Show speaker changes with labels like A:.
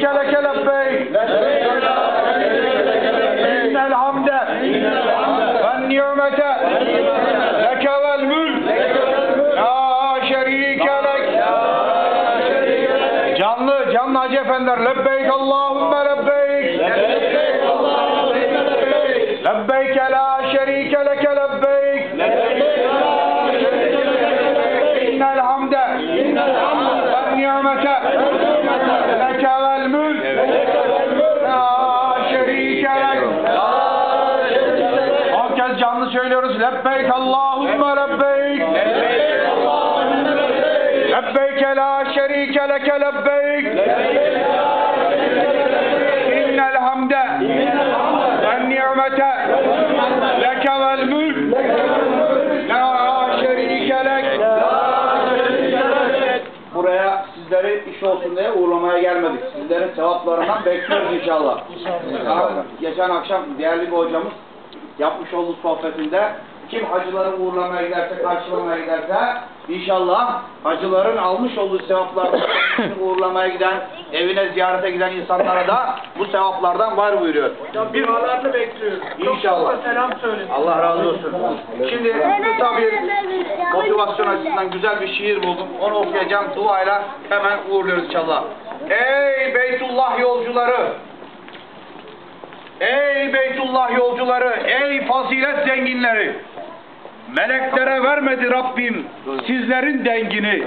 A: şerike leke lebbeyk. İnnel hamde ve nimete leke vel mülk. La şerike lek. Canlı, canlı Hacı Efendiler. Lebbeyk Allahümme lebbeyk. Lebbeyk la şerike leke lebbeyk. İnnel hamde ve nimete leke kez canlı söylüyoruz. Lebbeyk Allahümme lebbeyk. Lebbeyk la şerike leke lebbeyk. İnnel sizleri iş olsun diye uğurlamaya gelmedik. Sizlerin sevaplarından bekliyoruz inşallah. Daha Geçen akşam değerli bir hocamız yapmış olduğu sohbetinde kim hacıları uğurlamaya giderse, karşılamaya giderse inşallah hacıların almış olduğu sevaplardan uğurlamaya giden, evine ziyarete giden insanlara da bu sevaplardan var buyuruyor.
B: Bir halarını bekliyoruz.
A: İnşallah.
B: Çok selam söyleyin.
A: Allah razı olsun. Şimdi bir motivasyon açısından güzel bir şiir buldum. Onu okuyacağım. Duayla hemen uğurluyoruz inşallah. Ey Beytullah yolcuları! Ey Beytullah yolcuları! Ey fazilet zenginleri! Meleklere vermedi Rabbim sizlerin dengini.